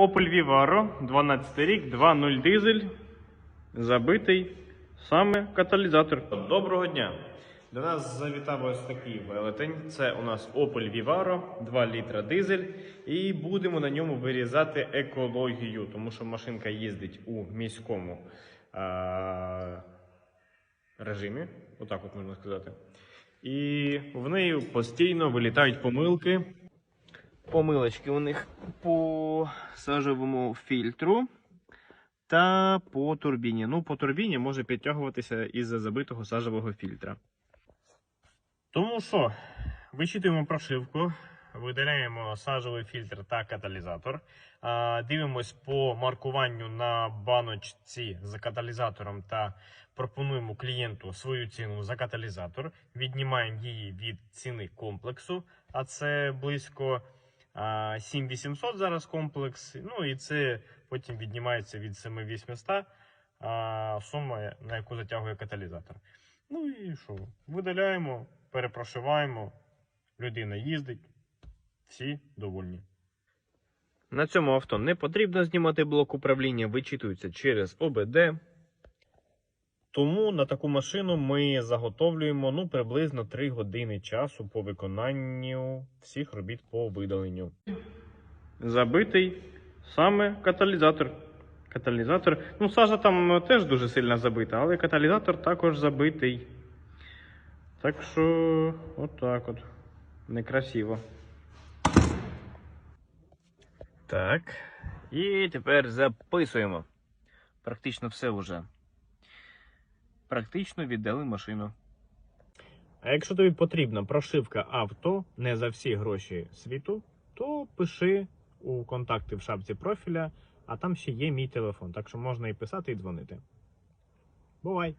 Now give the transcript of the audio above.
Opel Vivaro, 12 рік, 2.0 дизель, забитий саме каталізатор. Доброго дня! До нас завітав ось такий велетень. Це у нас Opel Vivaro, 2 літра дизель. І будемо на ньому вирізати екологію, тому що машинка їздить у міському а, режимі, отак от можна сказати. І в неї постійно вилітають помилки. Помилочки у них по сажевому фільтру та по турбіні. Ну, по турбіні може підтягуватися із-за забитого сажевого фільтра. Тому що, вичитуємо прошивку, видаляємо сажевий фільтр та каталізатор. Дивимось по маркуванню на баночці з каталізатором та пропонуємо клієнту свою ціну за каталізатор. Віднімаємо її від ціни комплексу, а це близько 7800 зараз комплекс. Ну і це потім віднімається від 7800 сума, на яку затягує каталізатор. Ну і що? Видаляємо, перепрошиваємо, людина їздить, всі довольні. На цьому авто не потрібно знімати блок управління, вичитується через ОБД. Тому на таку машину ми заготовлюємо ну, приблизно 3 години часу по виконанню всіх робіт по видаленню. Забитий саме каталізатор. Каталізатор. Ну, сажа там теж дуже сильно забита, але каталізатор також забитий. Так що, отак от. Некрасиво. Так. І тепер записуємо. Практично все вже. Практично віддали машину. А якщо тобі потрібна прошивка авто не за всі гроші світу, то пиши у контакти в шапці профіля, а там ще є мій телефон, так що можна і писати, і дзвонити. Бувай!